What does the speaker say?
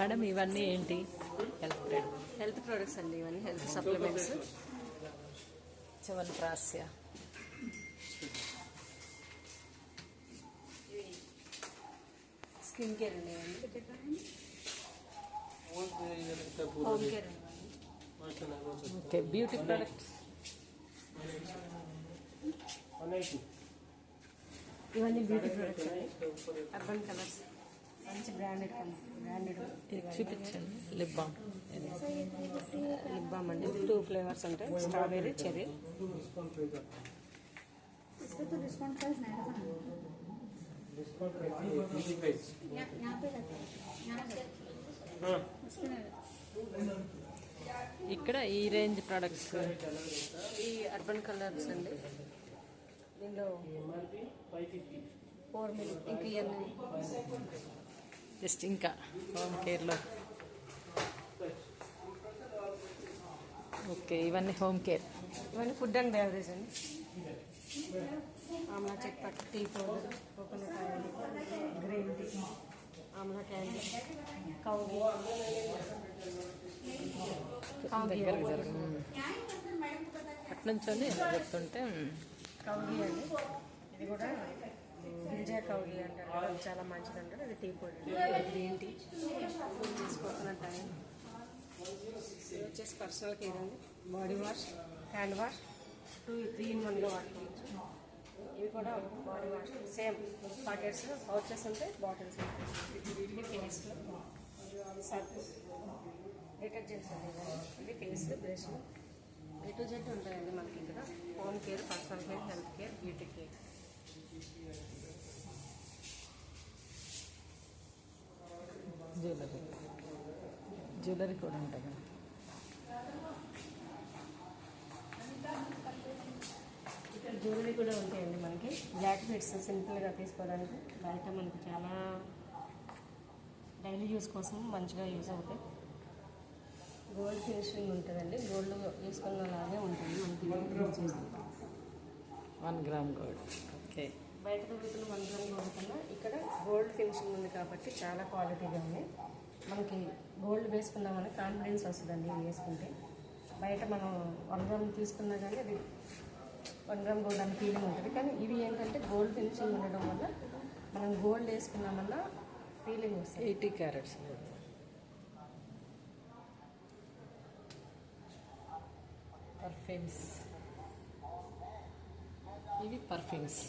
Madam ఇవన్నీ ఏంటి? Health health products అండి ఇవన్నీ health supplements Chyawanprash skin care అండి home care okay beauty products ఇవన్నీ బ్యూటీ ప్రొడక్ట్స్ అర్బన్ కలర్స్ మంచి బ్రాండెడ్ బ్రాండెడ్ ఇది చూపించండి. Lip balm. లిప్ బామ్ అండి టూ ఫ్లేవర్స్ ఉంటాయి స్ట్రాబెర్రీ చెర్రీ. ఇక్కడ ఈ రేంజ్ ప్రొడక్ట్స్. ఈ అర్బన్ కలర్స్ అండి. దీనిలో ఫోర్ మిల్ ఇంక జస్ట్ ఇంకా హోమ్ కేర్లో. ఓకే ఇవన్నీ హోమ్ కేర్. ఇవన్నీ ఫుడ్ అండ్ బెవరేజ్ అండి. Amla చక్పట్ tea powder coconut oil green tea amla candy కౌగి కౌగి దగ్గరకు జరగ అటు నుంచొని చెప్తుంటే కౌగి అండి. ఇది కూడా అంటారు. కదా, అది చాలా మంచిది అంటారు. అది టీ పౌడర్ గ్రీన్ టీ. చేసుకోకున్నట్టు అని ఇది వచ్చేసి పర్సనల్ కేర్ అండి. Body wash. Hand wash. Two three in వన్లో వాడుకోవచ్చు. ఇవి కూడా body wash. Same packets pouches ఉంటాయి బాటిల్స్ ఉంటాయి. ఇది పేస్ట్ సర్ఫ్. డిటర్జెంట్స్ అండి ఇవన్నీ. ఇది paste brush. A to Z ఉంటాయండి మనకి ఇక్కడ. Home care personal care health care beauty care. Jewellery. Jewellery కూడా ఉంటాయి కదా. ఇక్కడ జ్యువెలరీ కూడా ఉంటాయండి మనకి. బ్లాక్ బీడ్స్ సింపుల్గా తీసుకోవడానికి. బయట మనకి చాలా డైలీ యూస్ కోసం మంచిగా యూస్ అవుతాయి. గోల్డ్ ఫినిషింగ్ ఉంటుందండి. గోల్డ్ లాగే ఉంటుంది మనకి. Use. One gram gold. Okay. బయట దొరుకుతున్న వన్ గ్రామ్ గోల్డ్ కన్నా ఇక్కడ గోల్డ్ ఫినిషింగ్ ఉంది కాబట్టి చాలా క్వాలిటీగా ఉంది. మనకి గోల్డ్ వేసుకున్నామని కాన్ఫిడెన్స్ వస్తుందండి వేసుకుంటే. బయట మనం వన్ గ్రామ్ తీసుకున్నా కానీ అది వన్ గ్రామ్ గోల్డ్ అని ఫీలింగ్ ఉంటుంది. కానీ ఇవి ఏంటంటే గోల్డ్ ఫినిషింగ్ ఉండడం వల్ల మనం గోల్డ్ వేసుకున్నామన్న ఫీలింగ్ వస్తుంది. ఎయిటీ క్యారెట్స్ పర్ఫ్యూమ్స్ ఇవి పర్ఫ్యూమ్స్